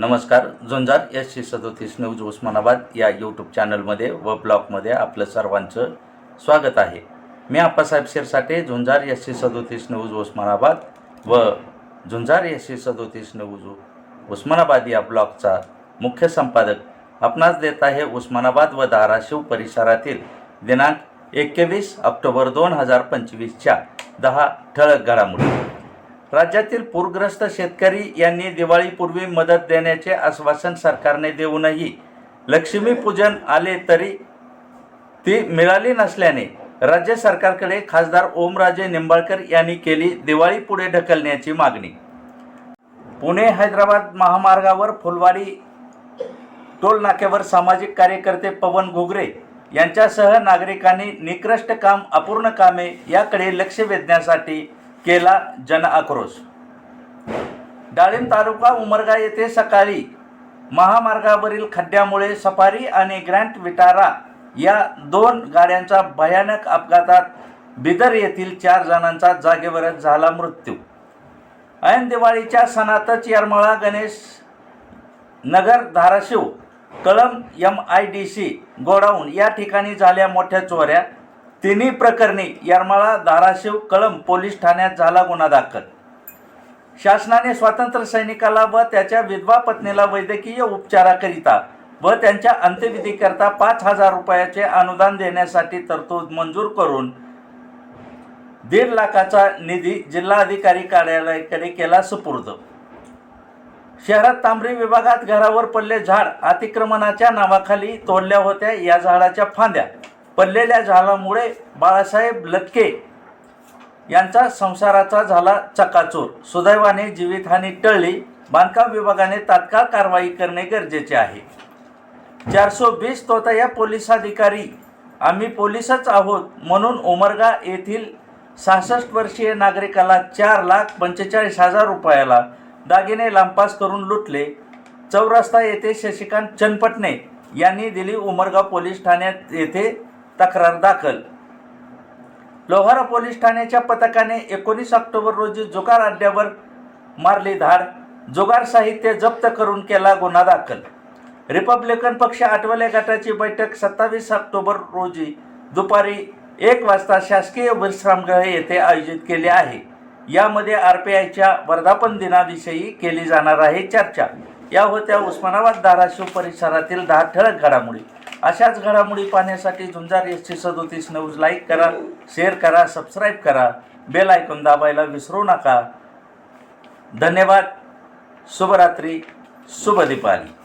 नमस्कार झुंजार S C सदोतीस news Osmanabad या यूट्यूब चॅनलमध्ये व ब्लॉगमध्ये आपलं सर्वांचं स्वागत आहे. मी आप्पासाहेब शिरसाटे झुंजार एस सी सदोतीस न्यूज उस्मानाबाद व झुंजार एस सी सदोतीस न्यूज उस्मानाबाद या ब्लॉगचा मुख्य संपादक आपणास देत आहे उस्मानाबाद व धाराशिव परिसरातील दिनांक एकवीस ऑक्टोबर दोन हजार पंचवीसच्या दहा ठळक घडामोडी. राज्यातील पूरग्रस्त शेतकरी यांनी दिवाळीपूर्वी मदत देण्याचे आश्वासन सरकारने देऊनही लक्ष्मीपूजन आले तरी ती मिळाली नसल्याने राज्य सरकारकडे खासदार ओमराजे निंबाळकर यांनी केली दिवाळी पुढे ढकलण्याची मागणी. पुणे हैदराबाद महामार्गावर फुलवाडी टोल नाक्यावर सामाजिक कार्यकर्ते पवन घुगरे यांच्यासह नागरिकांनी निकृष्ट काम अपूर्ण कामे याकडे लक्ष वेधण्यासाठी केला जनआक्रोश. डाळिंब तालुका उमरगा येथे सकाळी महामार्गावरील खड्ड्यामुळे सफारी आणि ग्रँट विटारा या दोन गाड्यांचा भयानक अपघातात बिदर येथील चार जणांचा जागेवरच झाला मृत्यू. ऐन दिवाळीच्या सणातच Yermala Ganesh Nagar Dharashiv Kalamb M I D C godown या ठिकाणी झाल्या मोठ्या चोऱ्या. तिन्ही प्रकरणी येरमाळा धाराशिव कळम पोलीस ठाण्यात झाला गुन्हा दाखल. शासनाने स्वातंत्र्य सैनिकाला व त्याच्या विधवा पत्नीला वैद्यकीय उपचाराकरिता व त्यांच्या अंत्यविधीकरता पाच हजार रुपयाचे अनुदान देण्यासाठी तरतूद मंजूर करून दीड लाखाचा निधी जिल्हाधिकारी कार्यालयाकडे केला सुपूर्द. शहरात तांबरी विभागात घरावर पडले झाड अतिक्रमणाच्या नावाखाली तोडल्या होत्या या झाडाच्या फांद्या. पडलेल्या झाडामुळे बाळासाहेब लटके यांचा संसाराचा झाला चकाचूर. सुदैवाने जीवितहानी टळली. बांधकाम विभागाने तात्काळ कारवाई करणे गरजेचे आहे. चारशे वीस तोतया पोलीस अधिकारी. आम्ही पोलीसच आहोत म्हणून उमरगा येथील सहासष्ट वर्षीय नागरिकाला चार लाख पंचेचाळीस हजार रुपयाला दागिने लांपास करून लुटले. चौरस्ता येथे शशिकांत चनपटणे यांनी दिली उमरगाव पोलीस ठाण्यात येथे तक्रार दाखल. लोहारा पोलीस ठाण्याच्या पथकाने एकोणीस ऑक्टोबर रोजी जुगार अड्ड्यावर मारली धाड. जुगार साहित्य जप्त करून केला गुन्हा दाखल. रिपब्लिकन पक्ष आठवले गटाची बैठक सत्तावीस ऑक्टोबर रोजी दुपारी एक वाजता शासकीय विश्रामगृह येथे आयोजित केली आहे. यामध्ये आर पी आयच्या वर्धापन दिनाविषयी केली जाणार आहे चर्चा. या होत्या उस्मानाबाद धाराशिव परिसरातील दहा ठळक घडामोडी. अशाच घडामोडी पाहण्यासाठी झुंजार एस टी सदोतीस न्यूज लाईक करा शेअर करा सबस्क्राईब करा. बेल ऐकून दाबायला विसरू नका. धन्यवाद. शुभरात्री. शुभ दीपावली.